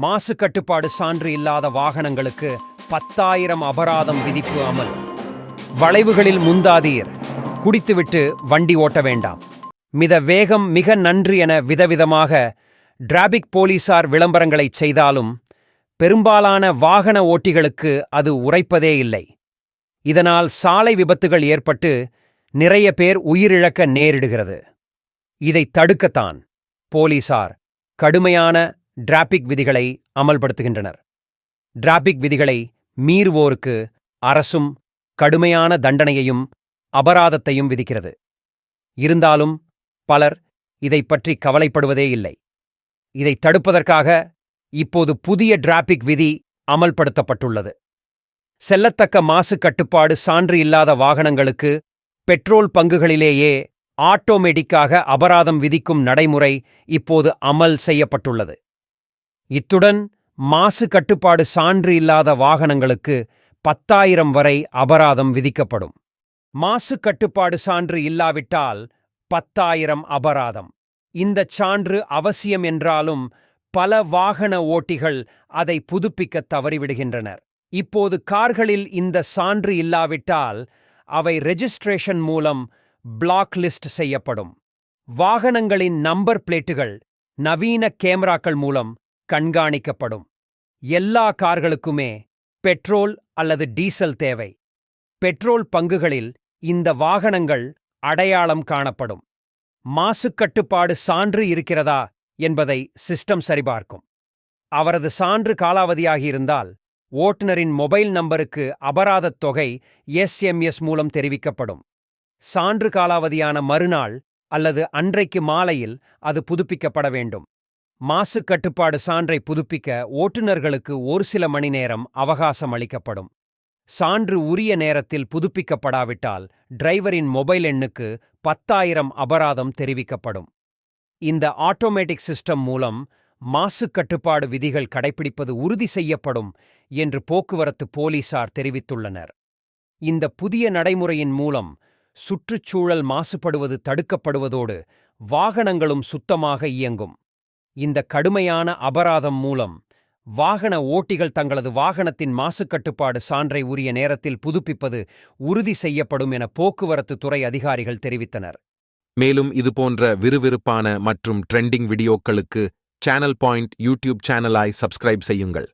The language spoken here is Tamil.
மாசு கட்டுப்பாடு சான்று இல்லாத வாகனங்களுக்கு பத்தாயிரம் அபராதம் விதிப்பு அமல். வளைவுகளில் முந்தாதீர். குடித்துவிட்டு வண்டி ஓட்ட வேண்டாம். மித வேகம் மிக நன்று என விதவிதமாக டிராபிக் போலீசார் விளம்பரங்களைச் செய்தாலும் பெரும்பாலான வாகன ஓட்டிகளுக்கு அது உரைப்பதே இல்லை. இதனால் சாலை விபத்துகள் ஏற்பட்டு நிறைய பேர் உயிரிழக்க நேரிடுகிறது. இதை தடுக்கத்தான் போலீசார் கடுமையான டிராபிக் விதிகளை அமல்படுத்துகின்றனர். டிராபிக் விதிகளை மீறுவோருக்கு அரசும் கடுமையான தண்டனையையும் அபராதத்தையும் விதிக்கிறது. இருந்தாலும் பலர் இதைப் பற்றி கவலைப்படுவதே இல்லை. இதை தடுப்பதற்காக இப்போது புதிய டிராபிக் விதி அமல்படுத்தப்பட்டுள்ளது. செல்லத்தக்க மாசு கட்டுப்பாடு சான்று இல்லாத வாகனங்களுக்கு பெட்ரோல் பங்குகளிலேயே ஆட்டோமேட்டிக்காக அபராதம் விதிக்கும் நடைமுறை இப்போது அமல் செய்யப்பட்டுள்ளது. இத்துடன் மாசு கட்டுப்பாடு சான்று இல்லாத வாகனங்களுக்கு பத்தாயிரம் வரை அபராதம் விதிக்கப்படும். மாசு கட்டுப்பாடு சான்று இல்லாவிட்டால் பத்தாயிரம் அபராதம். இந்தச் சான்று அவசியம் என்றாலும் பல வாகன ஓட்டிகள் அதை புதுப்பிக்கத் தவறிவிடுகின்றனர். இப்போது கார்களில் இந்த சான்று இல்லாவிட்டால் அவை ரெஜிஸ்ட்ரேஷன் மூலம் பிளாக் லிஸ்ட் செய்யப்படும். வாகனங்களின் நம்பர் பிளேட்டுகள் நவீன கேமராக்கள் மூலம் கண்காணிக்கப்படும். எல்லா கார்களுக்குமே பெட்ரோல் அல்லது டீசல் தேவை. பெட்ரோல் பங்குகளில் இந்த வாகனங்கள் அடையாளம் காணப்படும். மாசுக்கட்டுப்பாடு சான்று இருக்கிறதா என்பதை சிஸ்டம் சரிபார்க்கும். அவரது சான்று காலாவதியாகியிருந்தால் ஓட்டுநரின் மொபைல் நம்பருக்கு அபராதத் தொகை எஸ்எம்எஸ் மூலம் தெரிவிக்கப்படும். சான்று காலாவதியான மறுநாள் அல்லது அன்றைக்கு மாலையில் அது புதுப்பிக்கப்பட வேண்டும். மாசு கட்டுப்பாடு சான்றை புதுப்பிக்க ஓட்டுநர்களுக்கு ஒரு சில மணி நேரம் அவகாசம் அளிக்கப்படும். சான்று உரிய நேரத்தில் புதுப்பிக்கப்படாவிட்டால் டிரைவரின் மொபைல் எண்ணுக்கு பத்தாயிரம் அபராதம் தெரிவிக்கப்படும். இந்த ஆட்டோமேட்டிக் சிஸ்டம் மூலம் மாசு கட்டுப்பாடு விதிகள் கடைபிடிப்பது உறுதி செய்யப்படும் என்று போக்குவரத்து போலீசார் தெரிவித்துள்ளனர். இந்த புதிய நடைமுறையின் மூலம் சுற்றுச்சூழல் மாசுபடுவது தடுக்கப்படுவதோடு வாகனங்களும் சுத்தமாக இயங்கும். இந்த கடுமையான அபராதம் மூலம் வாகன ஓட்டிகள் தங்களது வாகனத்தின் மாசுக்கட்டுப்பாடு சான்றை உரிய நேரத்தில் புதுப்பிப்பது உறுதி செய்யப்படும் என போக்குவரத்து துறை அதிகாரிகள் தெரிவித்தனர். மேலும் இதுபோன்ற விறுவிறுப்பான மற்றும் ட்ரெண்டிங் வீடியோக்களுக்கு சேனல் பாயிண்ட் யூடியூப் சேனலாய் சப்ஸ்கிரைப் செய்யுங்கள்.